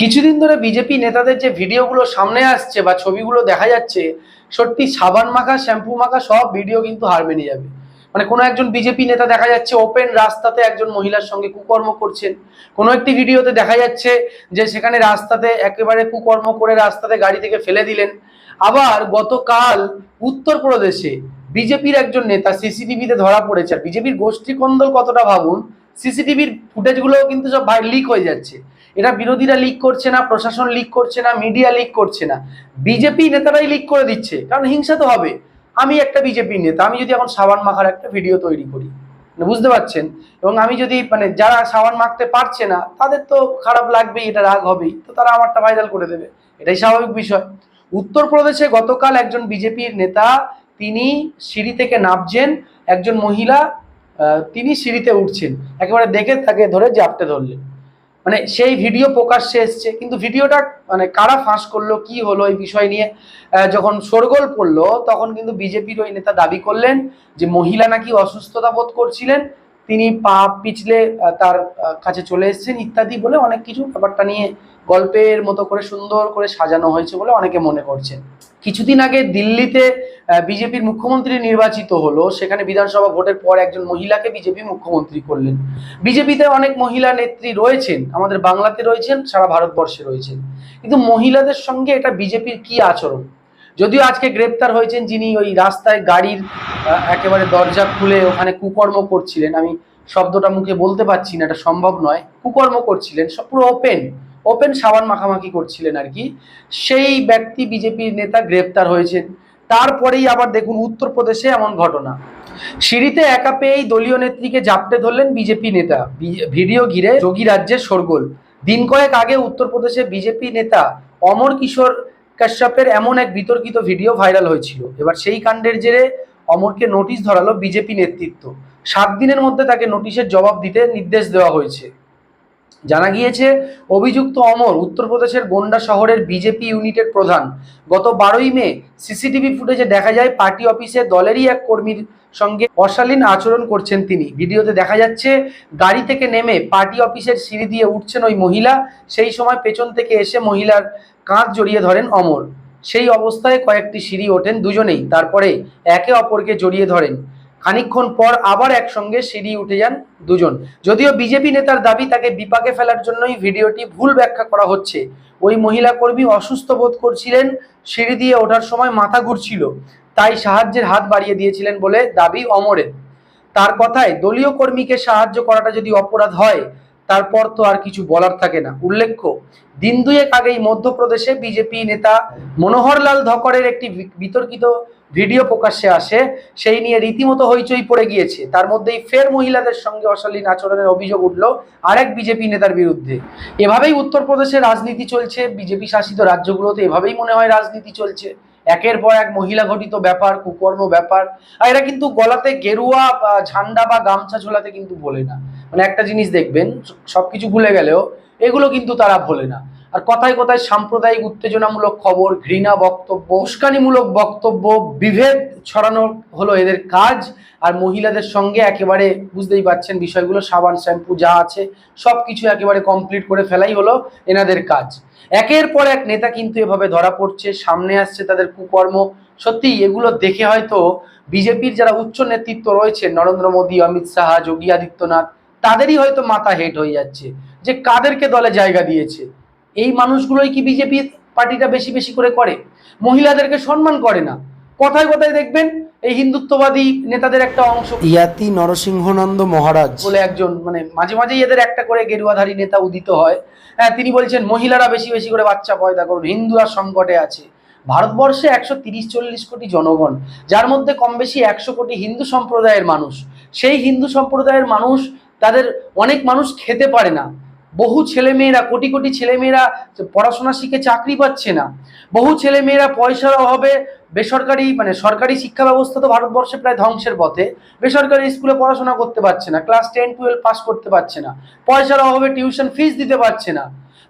কিছুদিন ধরে বিজেপি নেতাদের যে ভিডিওগুলো সামনে আসছে বা ছবিগুলো দেখা যাচ্ছে, সত্যি সাবান মাখা, শ্যাম্পু মাখা, সব ভিডিও কিন্তু হার মেনে যাবে। মানে কোনো একজন বিজেপি নেতা দেখা যাচ্ছে ওপেন রাস্তাতে একজন মহিলার সঙ্গে কুকর্ম করছেন। কোনো একটি ভিডিওতে দেখা যাচ্ছে যে সেখানে রাস্তাতে একেবারে কুকর্ম করে রাস্তাতে গাড়ি থেকে ফেলে দিলেন। আবার গতকাল উত্তরপ্রদেশে বিজেপির একজন নেতা সিসিটিভিতে ধরা পড়েছে। আর বিজেপির গোষ্ঠী কন্দল কতটা ভাবুন, সিসিটিভির ফুটেজগুলোও কিন্তু সব লিক হয়ে যাচ্ছে। এটা বিরোধীরা লিক করছে না, প্রশাসন লিক করছে না মিডিয়া লিক করছে না। বিজেপি নেতারাই লিক করে দিচ্ছে, কারণ হিংসা তো হবে। আমি একটা বিজেপি নেতা, আমি যদি এখন সাবান মাখার একটা ভিডিও তৈরি করি মানে বুঝতে পারছেন? এবং আমি যদি মানে যারা সাবান মাখতে পারছে না, তাদের তো খারাপ লাগবেই, এটা রাগ হবেই, তো তারা আমারটা ভাইরাল করে দেবে। এটাই স্বাভাবিক বিষয়। উত্তরপ্রদেশে গতকাল একজন বিজেপির নেতা, তিনি সিঁড়ি থেকে নামছেন, একজন মহিলা তিনি সিঁড়িতে উঠছেন। একেবারে দেখে তাকে ধরে জাপটে ধরলেন। মানে সেই ভিডিও প্রকাশ্যে এসছে, কিন্তু ভিডিওটা মানে কারা ফাঁস করল, কি হলো এই বিষয় নিয়ে যখন শোরগোল পড়ল, তখন কিন্তু বিজেপির ওই নেতা দাবি করলেন যে মহিলা নাকি অসুস্থতা বোধ করছিলেন, তিনি পা পিছলে তার কাছে চলে এসেছেন, ইত্যাদি বলে অনেক কিছু ব্যাপারটা নিয়ে গল্পের মতো করে সুন্দর করে সাজানো হয়েছে বলে অনেকে মনে করছেন। কিছুদিন আগে দিল্লিতে বিজেপির মুখ্যমন্ত্রী নির্বাচিত হলো, সেখানে বিধানসভা ভোটের পর একজন মহিলাকে বিজেপি মুখ্যমন্ত্রী করলেন। বিজেপিতে অনেক মহিলা নেত্রী রয়েছেন, আমাদের বাংলাতে রয়েছেন, সারা ভারতবর্ষে রয়েছেন। কিন্তু মহিলাদের সঙ্গে এটা বিজেপির কি আচরণ? যদিও আজকে গ্রেপ্তার হয়েছেন যিনি ওই রাস্তায় গাড়ির একেবারে দরজা খুলে ওখানে কুকর্ম করছিলেন। আমি শব্দটা মুখে বলতে পারছি না, এটা সম্ভব নয়। কুকর্ম করছিলেন, সব পুরো ওপেন ওপেন সাবান মাখামাখি করছিলেন আর কি। সেই ব্যক্তি বিজেপির নেতা গ্রেপ্তার হয়েছেন। তারপরেই আবার দেখুন উত্তরপ্রদেশে এমন ঘটনা। সিঁড়িতে একা পেয়েই দলীয় নেত্রীকে জাপটে ধরলেন বিজেপি নেতা। ভিডিও ঘিরে যোগী রাজ্যের শোরগোল। দিন কয়েক আগে উত্তরপ্রদেশে বিজেপি নেতা অমর কিশোর কাশ্যপের এমন এক বিতর্কিত ভিডিও ভাইরাল হয়েছিল। এবার সেই কাণ্ডের জেরে অমরকে নোটিশ ধরালো বিজেপি নেতৃত্ব। সাত দিনের মধ্যে তাকে নোটিশের জবাব দিতে নির্দেশ দেওয়া হয়েছে। জানা গিয়েছে, অভিযুক্ত অমর উত্তরপ্রদেশের গোন্ডা শহরের বিজেপি ইউনিটের প্রধান। গত বারোই মে সিসিটিভি ফুটেজে দেখা যায়, পার্টি অফিসে দলেরই এক কর্মীর সঙ্গে অশালীন আচরণ করছেন তিনি। ভিডিওতে দেখা যাচ্ছে, গাড়ি থেকে নেমে পার্টি অফিসের সিঁড়ি দিয়ে উঠছেন ওই মহিলা। সেই সময় পেছন থেকে এসে মহিলার কাঁধ জড়িয়ে ধরেন অমর। সেই অবস্থায় কয়েকটি সিঁড়ি ওঠেন দুজনেই। তারপরে একে অপরকে জড়িয়ে ধরেন। খানিকক্ষণ পর আবার একসঙ্গে সিঁড়ি উঠে যান দুজন। যদিও বিজেপি নেতার দাবি, তাকে বিপাকে ফেলার জন্যই ভিডিওটি ভুল ব্যাখ্যা করা হচ্ছে। ওই মহিলা কর্মী অসুস্থ বোধ করছিলেন, সিঁড়ি দিয়ে ওঠার সময় মাথা ঘুরছিল, তাই সাহায্যের হাত বাড়িয়ে দিয়েছিলেন বলে দাবি অমরের। তার কথায়, দলীয় কর্মীকে সাহায্য করাটা যদি অপরাধ হয়, তারপর তো আর কিছু বলার থাকে না। উল্লেখ্য, দিন দুয়েক আগেই মধ্যপ্রদেশে বিজেপি নেতা মনোহরলাল ধকরের একটি বিতর্কিত ভিডিও প্রকাশ্যে আসে, সেই নিয়ে রীতিমতো হইচই পড়ে গিয়েছে। তার মধ্যেই ফের মহিলাদের সঙ্গে অশালীন আচরণের অভিযোগ উঠল আরেক বিজেপি নেতার বিরুদ্ধে। এভাবেই উত্তরপ্রদেশে রাজনীতি চলছে, বিজেপি শাসিত রাজ্যগুলোতে এভাবেই মনে হয় রাজনীতি চলছে। একের পর এক মহিলা ঘটিত ব্যাপার, কুকর্ম ব্যাপার, আর এরা কিন্তু গলাতে গেরুয়া বা ঝান্ডা বা গামছা ঝোলাতে কিন্তু বলে না। মানে একটা জিনিস দেখবেন সবকিছু ভুলে গেলেও এগুলো কিন্তু তারা ভোলে না। আর কথায় কথায় সাম্প্রদায়িক উত্তেজনামূলক খবর, ঘৃণা বক্তব্য, উস্কানিমূলক বক্তব্য, বিভেদ ছড়ানো হলো এদের কাজ। আর মহিলাদের সঙ্গে একেবারে বুঝতেই পারছেন বিষয়গুলো, সাবান, শ্যাম্পু যা আছে সব কিছু একেবারে কমপ্লিট করে ফেলাই হলো এনাদের কাজ। একের পর এক নেতা কিন্তু এভাবে ধরা পড়ছে, সামনে আসছে তাদের কুকর্ম। সত্যি, এগুলো দেখে হয়তো বিজেপির যারা উচ্চ নেতৃত্ব রয়েছে নরেন্দ্র মোদী, অমিত শাহ, যোগী আদিত্যনাথ, তাদেরই হয়তো মাথা হেট হয়ে যাচ্ছে, যে কাদেরকে দলে জায়গা দিয়েছে। এই মানুষগুলোই কি বিজেপি পার্টিটা বেশি বেশি করে করে? মহিলাদেরকে সম্মান করে না। কথায় কথায় দেখবেন এই হিন্দুত্ববাদী নেতাদের একটা অংশ। ইয়াতি নরসিংহনন্দ মহারাজ। বলে একজন মানে মাঝে মাঝেই এদের একটা করে গেরুয়াধারী নেতা উদিত হয়। হ্যাঁ তিনি বলছেন মহিলারা বেশি বেশি করে বাচ্চা পয়দা করুন। হিন্দুরা সংকটে আছে। ভারতবর্ষে একশো তিরিশ চল্লিশ কোটি জনগণ যার মধ্যে কম বেশি একশো কোটি হিন্দু সম্প্রদায়ের মানুষ। সেই হিন্দু সম্প্রদায়ের মানুষ তাদের অনেক মানুষ খেতে পারে না। বহু ছেলেমেয়েরা, কোটি কোটি ছেলেমেয়েরা পড়াশোনা শিখে চাকরি পাচ্ছে না। বহু ছেলেমেয়েরা পয়সার অভাবে বেসরকারি মানে সরকারি শিক্ষা ব্যবস্থা তো ভারতবর্ষে প্রায় ধ্বংসের পথে। বেসরকারি স্কুলে পড়াশোনা করতে পারছে না, ক্লাস টেন, টুয়েলভ পাস করতে পারছে না। পয়সার অভাবে টিউশন ফিস দিতে পারছে না।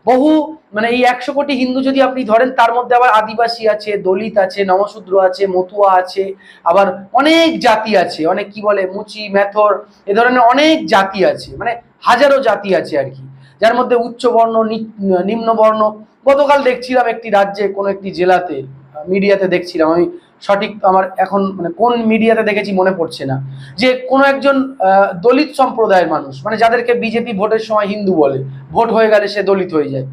বহু মানে এই একশো কোটি হিন্দু যদি আপনি ধরেন, তার মধ্যে আবার আদিবাসী আছে, দলিত আছে, নমশূদ্র আছে, মতুয়া আছে, আবার অনেক জাতি আছে, অনেক কি বলে, মুচি ম্যাথর এ ধরনের অনেক জাতি আছে মানে হাজারো জাতি আছে আর কি। যার মধ্যে উচ্চ বর্ণ, নি- নিম্ন বর্ণ। গতকাল দেখছিলাম একটি রাজ্যে, কোনো একটি জেলাতে মিডিয়াতে দেখছিলাম। আমি সঠিক আমার এখন মানে কোন মিডিয়াতে দেখেছি মনে পড়ছে না। যে কোনো একজন দলিত সম্প্রদায়ের মানুষ মানে যাদেরকে বিজেপি ভোটের সময় হিন্দু বলে, ভোট হয়ে গেলে সে দলিত হয়ে যায়।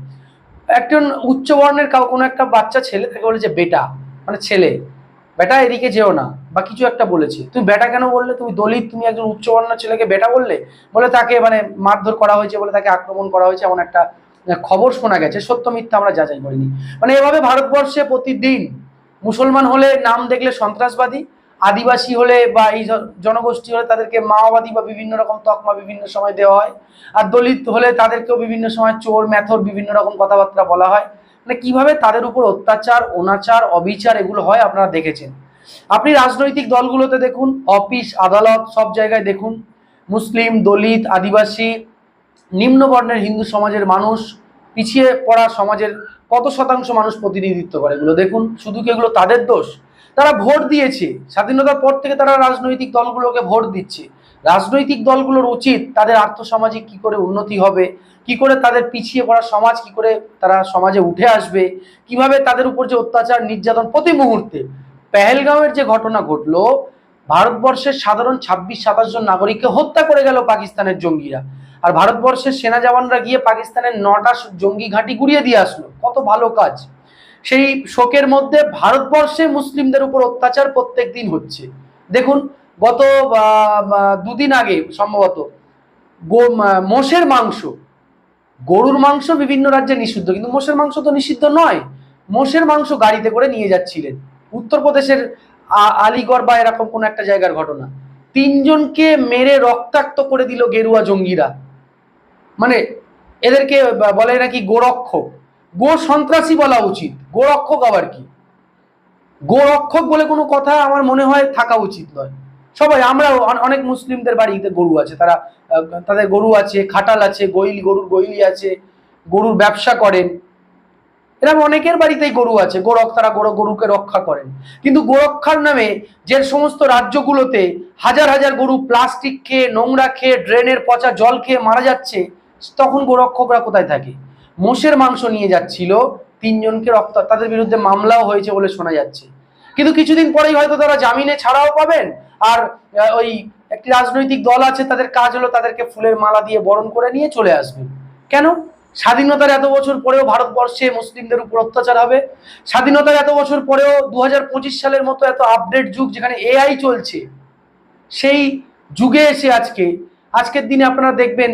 একজন উচ্চ বর্ণের কাউ, কোনো একটা বাচ্চা ছেলে তাকে বলে যে, বেটা মানে ছেলে। বেটা এদিকে যেও না। বা কিছু একটা বলেছে। তুমি বেটা কেন বললে? তুমি দলিত, তুমি একজন উচ্চ বর্ণের ছেলেকে বেটা বললে? বলে তাকে মানে মারধর করা হয়েছে, বলে তাকে আক্রমণ করা হয়েছে এমন একটা খবর শোনা গেছে। সত্য, মিথ্যা আমরা যাচাই করিনি। মানে এভাবে ভারতবর্ষে প্রতিদিন মুসলমান হলে নাম দেখলে সন্ত্রাসবাদী, আদিবাসী হলে বা এই জনগোষ্ঠী হলে তাদেরকে মাওবাদী বা বিভিন্ন রকম তকমা বিভিন্ন সময় দেওয়া হয়। আর দলিত হলে তাদেরকেও বিভিন্ন সময় চোর ম্যাথর বিভিন্ন রকম কথাবার্তা বলা হয়। মানে কীভাবে তাদের উপর অত্যাচার, অনাচার, অবিচার এগুলো হয় আপনারা দেখেছেন। আপনি রাজনৈতিক দলগুলোতে দেখুন, অফিস, আদালত সব জায়গায় দেখুন। মুসলিম, দলিত, আদিবাসী নিম্ন বর্ণের হিন্দু সমাজের মানুষ, পিছিয়ে পড়া সমাজের কত শতাংশ মানুষ প্রতিনিধিত্ব করে এগুলো দেখুন। শুধু কি এগুলো তাদের দোষ? তারা ভোট দিয়েছে। স্বাধীনতার পর থেকে তারা রাজনৈতিক দলগুলোকে ভোট দিচ্ছে। রাজনৈতিক দলগুলোর উচিত তাদের আর্থসামাজিক কি করে উন্নতি হবে কি করে তাদের পিছিয়ে পড়া সমাজ, কি করে তারা সমাজে উঠে আসবে, কীভাবে তাদের উপর যে অত্যাচার, নির্যাতন প্রতি মুহূর্তে। পেহেলগাঁওয়ের যে ঘটনা ঘটলো, ভারতবর্ষের সাধারণ ছাব্বিশ, সাতাশ জন নাগরিককে হত্যা করে গেল পাকিস্তানের জঙ্গিরা। আর ভারতবর্ষের সেনা জওয়ানরা গিয়ে পাকিস্তানের নটা জঙ্গি ঘাঁটি গুড়িয়ে দিয়ে আসলো। কত ভালো কাজ। সেই শোকের মধ্যে ভারতবর্ষে মুসলিমদের উপর অত্যাচার প্রত্যেক দিন হচ্ছে। দেখুন, গত দুদিন আগে সম্ভবত মোষের মাংস গরুর মাংস বিভিন্ন রাজ্যে নিষিদ্ধ, কিন্তু মোষের মাংস তো নিষিদ্ধ নয়। মোষের মাংস গাড়িতে করে নিয়ে যাচ্ছিলেন। উত্তরপ্রদেশের আলিগড় বা এরকম কোন একটা জায়গার ঘটনা। তিনজনকে মেরে রক্তাক্ত করে দিল গেরুয়া জঙ্গিরা। মানে এদেরকে বলে নাকি গোরক্ষক। গো সন্ত্রাসী বলা উচিত। গোরক্ষক আবার কি? গোরক্ষক বলে কোনো কথা আমার মনে হয় থাকা উচিত নয়। সবাই আমরা অনেক মুসলিমদের বাড়িতে গরু আছে। তারা তাদের গরু আছে, খাটাল আছে গৈল গরুর গৈলি আছে, গরুর ব্যবসা করেন। এরকম অনেকের বাড়িতেই গরু আছে, গোরক, তারা গরু, গরুকে রক্ষা করেন। কিন্তু গোরক্ষার নামে যে সমস্ত রাজ্যগুলোতে হাজার হাজার গরু প্লাস্টিক খেয়ে, নোংরা খেয়ে, ড্রেনের পচা জল খেয়ে মারা যাচ্ছে, তখন গোরক্ষকরা কোথায় থাকে? মোষের মাংস নিয়ে যাচ্ছিল, তিনজনকে রক্ত, তাদের বিরুদ্ধে মামলাও হয়েছে বলে শোনা যাচ্ছে। কিন্তু কিছুদিন পরেই হয়তো তারা জামিনে ছাড়াও পাবেন আর ওই একটি রাজনৈতিক দল আছে, তাদের কাজ হলো তাদেরকে ফুলের মালা দিয়ে বরণ করে নিয়ে চলে আসবে। কেন? স্বাধীনতার এত বছর পরেও ভারতবর্ষে মুসলিমদের উপর অত্যাচার হবে। স্বাধীনতার এত বছর পরেও দু হাজার পঁচিশ সালের মতো এত আপডেট যুগ যেখানে এআই চলছে, সেই যুগে এসে আজকে, আজকের দিনে আপনারা দেখবেন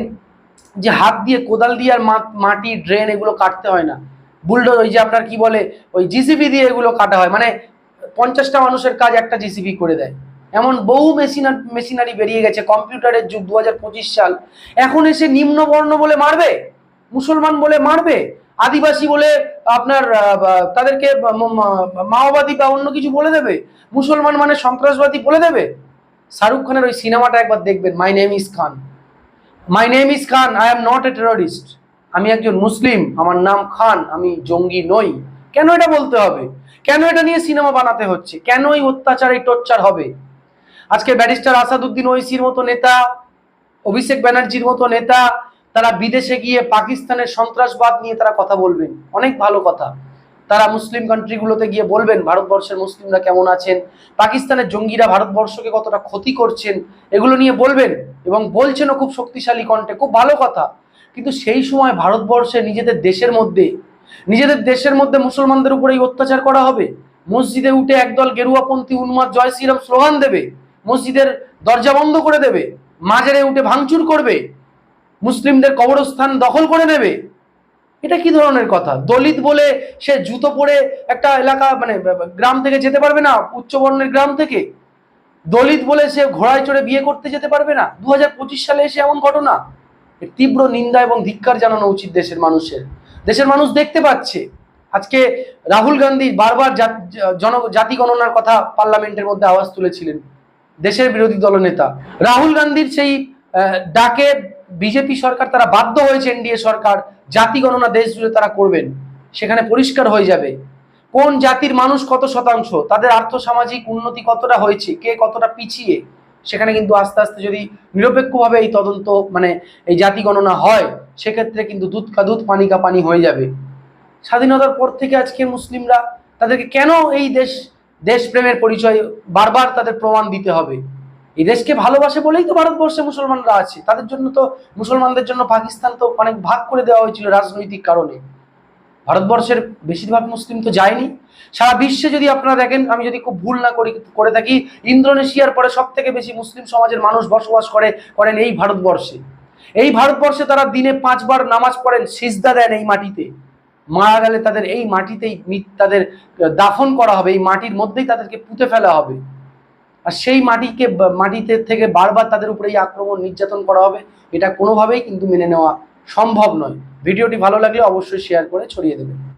যে হাত দিয়ে কোদাল দিয়ে আর মাটি ড্রেন এগুলো কাটতে হয় না। বুলডোজ ওই যে আপনার কি বলে, ওই জিসিবি দিয়ে এগুলো কাটা হয়। মানে পঞ্চাশটা মানুষের কাজ একটা জিসিবি করে দেয়। এমন বহু মেশিনার মেশিনারি বেরিয়ে গেছে, কম্পিউটারের যুগ দু হাজার পঁচিশ সাল। এখন এসে নিম্নবর্ণ বলে মারবে? মুসলমান বলে মারবে? আদিবাসী বলে আপনার তাদেরকে মাওবাদী বা অন্য কিছু বলে দেবে? মুসলমান মানে সন্ত্রাসবাদী বলে দেবে? শাহরুখ খানের ওই সিনেমাটা একবার দেখবেন my name is Khan my name is Khan I am not a terrorist আমি একজন মুসলিম, আমার নাম খান, আমি জঙ্গি নই। কেন এটা বলতে হবে? কেন এটা নিয়ে সিনেমা বানাতে হচ্ছে? কেন এই অত্যাচার এই টর্চার হবে? আজকে ব্যারিস্টার আসাদুদ্দিন ওইসির মতো নেতা, অভিষেক ব্যানার্জির মতো নেতা, তারা বিদেশে গিয়ে পাকিস্তানের সন্ত্রাসবাদ নিয়ে তারা কথা বলবেন। অনেক ভালো কথা। তারা মুসলিম কান্ট্রিগুলোতে গিয়ে বলবেন, ভারতবর্ষের মুসলিমরা কেমন আছেন? পাকিস্তানের জঙ্গিরা ভারতবর্ষকে কতটা ক্ষতি করছেন? এগুলো নিয়ে বলবেন এবং বলছেনও খুব শক্তিশালী কণ্ঠে। খুব ভালো কথা। কিন্তু সেই সময় ভারতবর্ষে নিজেদের দেশের মধ্যে, নিজেদের দেশের মধ্যে মুসলমানদের উপরে এই অত্যাচার করা হবে? মসজিদে উঠে একদল গেরুয়াপন্থী উন্মাদ জয় শ্রীরাম স্লোগান দেবে? মসজিদের দরজা বন্ধ করে দেবে, মাজারে উঠে ভাঙচুর করবে, মুসলিমদের কবরস্থান দখল করে নেবে। এটা কি ধরনের কথা? দলিত বলে সে জুতো পরে একটা এলাকা মানে গ্রাম থেকে যেতে পারবে না উচ্চবর্ণের গ্রাম থেকে? দলিত বলে সে ঘোড়ায় চড়ে বিয়ে করতে যেতে পারবে না? দু হাজার পঁচিশ সালে এসে এমন ঘটনা? তীব্র নিন্দা এবং ধিক্কার জানানো উচিত দেশের মানুষের। দেশের মানুষ দেখতে পাচ্ছে। আজকে রাহুল গান্ধী বারবার জন জাতি গণনার কথা পার্লামেন্টের মধ্যে আওয়াজ তুলেছিলেন। দেশের বিরোধী দলনেতা রাহুল গান্ধীর সেই ডাকে বিজেপি সরকার, তারা বাধ্য হয়েছে এনডিএ সরকার, জাতি গণনা দেশ জুড়ে তারা করবেন। সেখানে পরিষ্কার হয়ে যাবে। কোন জাতির মানুষ কত শতাংশ, তাদের আর্থসামাজিক উন্নতি কতটা হয়েছে, কে কতটা পিছিয়ে, সেখানে কিন্তু আস্তে আস্তে যদি নিরপেক্ষভাবে এই তদন্ত মানে এই জাতি গণনা হয়, সেক্ষেত্রে কিন্তু দুধ কা দুধ, পানি কা পানি হয়ে যাবে। স্বাধীনতার পর থেকে আজকে মুসলিমরা তাদেরকে কেন এই দেশ দেশপ্রেমের পরিচয় বারবার তাদের প্রমাণ দিতে হবে। এই দেশকে ভালোবাসে বলেই তো ভারতবর্ষে মুসলমানরা আছে। তাদের জন্য তো, মুসলমানদের জন্য পাকিস্তান তো অনেক ভাগ করে দেওয়া হয়েছিল রাজনৈতিক কারণে। ভারতবর্ষের বেশিরভাগ মুসলিম তো যায়নি। সারা বিশ্বে যদি আপনারা দেখেন, আমি যদি খুব ভুল না করি, করে থাকি, ইন্দোনেশিয়ার পরে সব থেকে বেশি মুসলিম সমাজের মানুষ বসবাস করে, করেন এই ভারতবর্ষে। এই ভারতবর্ষে তারা দিনে পাঁচবার নামাজ পড়েন, সিজদা দেন এই মাটিতে। মারা গেলে তাদের এই মাটিতেই তাদের দাফন করা হবে, এই মাটির মধ্যেই তাদেরকে পুঁতে ফেলা হবে। আর সেই মাটিকে মাটিতে থেকে বারবার তাদের উপরে এই আক্রমণ নির্যাতন করা হবে, এটা কোনোভাবেই কিন্তু মেনে নেওয়া সম্ভব নয়। ভিডিওটি ভালো লাগলে অবশ্যই শেয়ার করে ছড়িয়ে দেবেন।